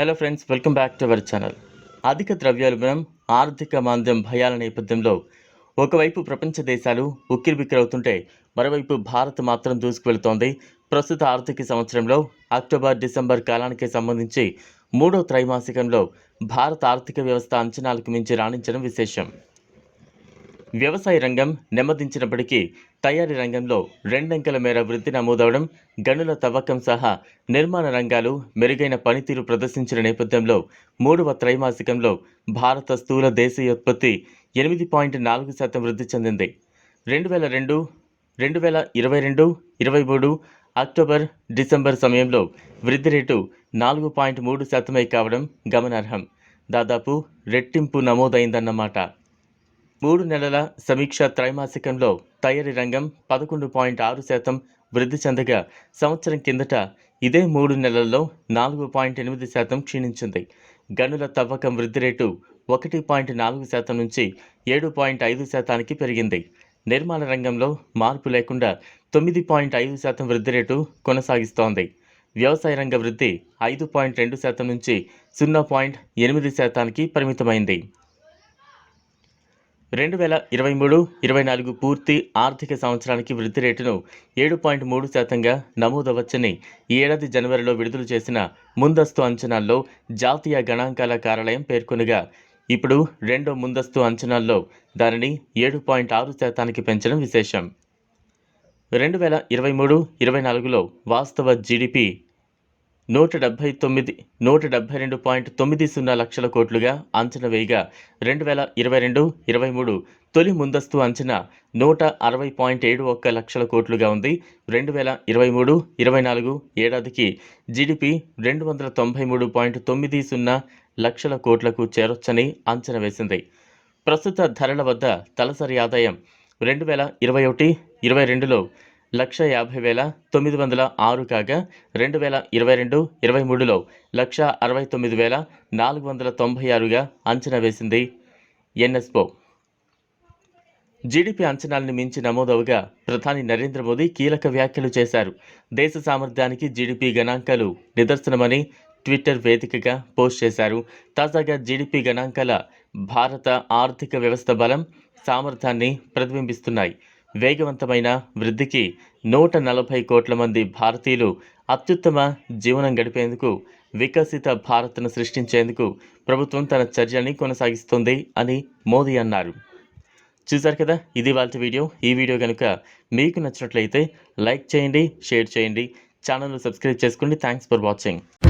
Hello friends welcome back to our channel అధిక ద్రవ్యోల్బణం ఆర్థిక మాంద్యం భయాల నేపథ్యంలో ఒకవైపు ప్రపంచ దేశాలు ఉక్కిరిబిక్కిరవుతుంటే మరోవైపు భారత్ మాత్రం దూసుకువెళుతోంది. ప్రస్తుత ఆర్థిక సంవత్సరంలో అక్టోబర్ డిసెంబర్ కాలానికి సంబంధించి మూడో త్రైమాసికంలో భారత ఆర్థిక వ్యవస్థ అంచనాలకు మించి రాణించడం విశేషం. వ్యవసాయ రంగం నెమ్మదించినప్పటికీ తయారీ రంగంలో రెండంకెల మేర వృద్ధి నమోదవడం గనుల తవ్వకం సహా నిర్మాణ రంగాలు మెరుగైన పనితీరు ప్రదర్శించిన నేపథ్యంలో మూడవ త్రైమాసికంలో భారత స్థూల దేశీయోత్పత్తి ఎనిమిది పాయింట్ నాలుగు శాతం వృద్ధి చెందింది. రెండు వేల రెండు రెండు వేల ఇరవై రెండు ఇరవై మూడు అక్టోబర్ డిసెంబర్ సమయంలో వృద్ధి రేటు నాలుగు పాయింట్ మూడు శాతమే కావడం గమనార్హం. దాదాపు రెట్టింపు నమోదైందన్నమాట. మూడు నెలల సమీక్ష త్రైమాసికంలో తయారీ రంగం పదకొండు పాయింట్ ఆరు శాతం వృద్ధి చెందగా సంవత్సరం కిందట ఇదే మూడు నెలల్లో నాలుగు పాయింట్ ఎనిమిది శాతం క్షీణించింది. గనుల తవ్వకం వృద్ధి రేటు ఒకటి పాయింట్ నాలుగు శాతం నుంచి ఏడు పాయింట్ ఐదు శాతానికి పెరిగింది. నిర్మాణ రంగంలో మార్పు లేకుండా తొమ్మిది పాయింట్ ఐదు శాతం వృద్ధి రేటు కొనసాగిస్తోంది. వ్యవసాయ రంగ వృద్ధి ఐదు పాయింట్ రెండు శాతం నుంచి సున్నా పాయింట్ ఎనిమిది శాతానికి పరిమితమైంది. రెండు వేల ఇరవై మూడు ఇరవై నాలుగు పూర్తి ఆర్థిక సంవత్సరానికి వృద్ధి రేటును ఏడు పాయింట్ మూడు శాతంగా నమోదవచ్చని ఈ ఏడాది జనవరిలో విడుదల చేసిన ముందస్తు అంచనాల్లో జాతీయ గణాంకాల కార్యాలయం పేర్కొనగా ఇప్పుడు రెండో ముందస్తు అంచనాల్లో దానిని ఏడు పాయింట్ ఆరు శాతానికి పెంచడం విశేషం. రెండు వేల ఇరవై మూడు ఇరవై నాలుగులో వాస్తవ జీడిపి నూట డెబ్బై తొమ్మిది నూట డెబ్బై రెండు పాయింట్ తొమ్మిది సున్నా లక్షల కోట్లుగా అంచనా వేయగా రెండు వేల ఇరవై రెండు ఇరవై మూడు తొలి ముందస్తు అంచనా నూట అరవై పాయింట్ ఏడు ఒక్క లక్షల కోట్లుగా ఉంది. రెండు వేల ఇరవై మూడు ఇరవై నాలుగు ఏడాదికి జీడిపి రెండు వందల తొంభై మూడు పాయింట్ తొమ్మిది సున్నా లక్షల కోట్లకు చేరొచ్చని అంచనా వేసింది. ప్రస్తుత ధరల వద్ద తలసరి ఆదాయం రెండు వేల ఇరవై ఒకటి ఇరవై రెండులో లక్ష యాభై వేల తొమ్మిది వందల ఆరు కాగా రెండు వేల ఇరవై రెండు ఇరవై మూడులో లక్ష అరవై తొమ్మిది వేల నాలుగు వందల తొంభై ఆరుగా అంచనా వేసింది ఎన్ఎస్పో జీడిపి అంచనాలను మించి నమోదవగా ప్రధాని నరేంద్ర మోదీ కీలక వ్యాఖ్యలు చేశారు. దేశ సామర్థ్యానికి జీడిపి గణాంకాలు నిదర్శనమని ట్విట్టర్ వేదికగా పోస్ట్ చేశారు. తాజాగా జీడిపి గణాంకాల భారత ఆర్థిక వ్యవస్థ బలం సామర్థ్యాన్ని ప్రతిబింబిస్తున్నాయి. వేగవంతమైన వృద్ధికి నూట నలభై కోట్ల మంది భారతీయులు అత్యుత్తమ జీవనం గడిపేందుకు వికసిత భారత్ను సృష్టించేందుకు ప్రభుత్వం తన చర్యల్ని కొనసాగిస్తుంది అని మోదీ అన్నారు. చూశారు కదా? ఇది వాళ్ళ వీడియో. ఈ వీడియో కనుక మీకు నచ్చినట్లయితే లైక్ చేయండి షేర్ చేయండి. ఛానల్ను సబ్స్క్రైబ్ చేసుకోండి. Thanks for watching.